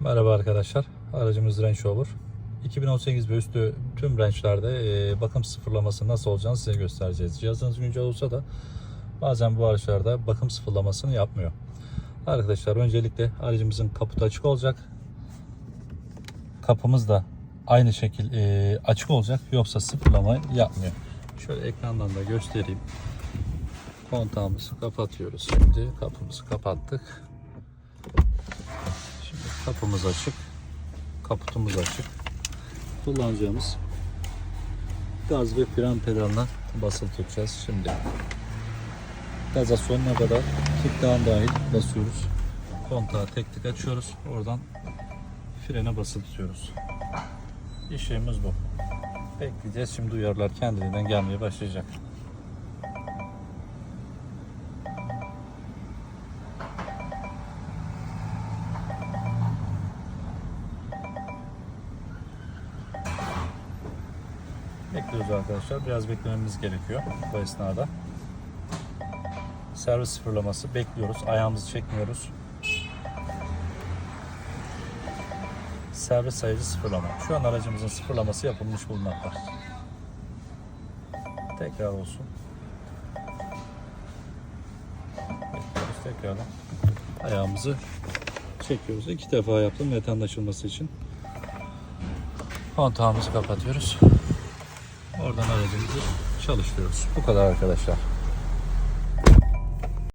Merhaba arkadaşlar. Aracımız Range Rover. 2018 ve üstü tüm Range'lerde e, bakım sıfırlaması nasıl olacağını size göstereceğiz. Cihazınız güncel olsa da bazen bu araçlarda bakım sıfırlamasını yapmıyor. Arkadaşlar öncelikle aracımızın kaputu açık olacak. Kapımız da aynı şekil e, açık olacak. Yoksa sıfırlama yapmıyor. Şöyle ekrandan da göstereyim. Kontağımızı kapatıyoruz şimdi. Kapımızı kapattık. Kapımız açık. Kaputumuz açık. Kullanacağımız gaz ve fren pedalına basılı tutacağız şimdi. Gaza sonuna kadar kickdown dahil basıyoruz. Kontağı tek tek açıyoruz. Oradan frene basılı tutuyoruz. İşimiz bu. Bekleyeceğiz. Şimdi uyarılar kendiliğinden gelmeye başlayacak. Bekliyoruz arkadaşlar. Biraz beklememiz gerekiyor bu esnada. Servis sıfırlaması bekliyoruz. Ayağımızı çekmiyoruz. Servis sayıcı sıfırlama. Şu an aracımızın sıfırlaması yapılmış bulunmakta. Tekrar olsun. Bekliyoruz tekrardan. Ayağımızı çekiyoruz. İki defa yaptım metan açılması için. Kontağımızı kapatıyoruz. Oradan aracımızı çalıştırıyoruz. Bu kadar arkadaşlar.